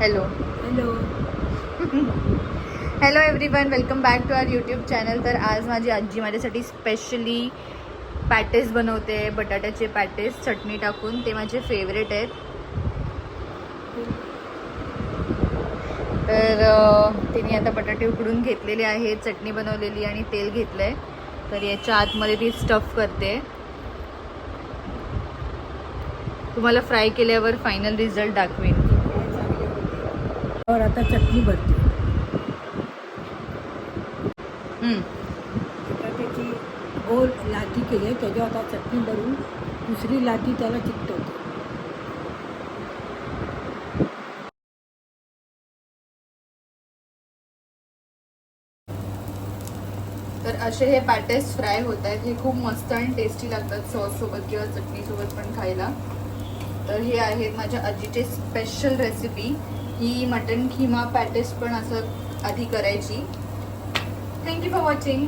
Hello hello hello everyone welcome back to our YouTube channel तर आज माझी आजी माझ्यासाठी स्पेशली पॅटेस बनवते बटाट्याचे पॅटेस चटणी टाकून. ते माझे फेवरेट आहेत. तर तिने आता बटाटे उकडून घेतलेले आहेत चटणी बनवलेली आणि तेल घेतलं आहे तर याच्या आतमध्ये ती स्टफ करते. तुम्हाला फ्राय केल्यावर फायनल रिझल्ट दाखवेन. और आता चटणी भरते. हम्म. बटाट्याची गोल लाटी केली आहे त्याच्यावर आता चटणी भरून दुसरी लाटी त्याला चिकटवते. तर असे हे पॅटेस फ्राय होत आहेत. हे खूप मस्त आणि टेस्टी लागतात सॉस सोबत किंवा चटणी सोबत पण खायला. तर हे आहेत माझ्या आजीचे स्पेशल रेसिपी ही मटन खिमा पॅटेस पण असं आधी करायची. Thank you for watching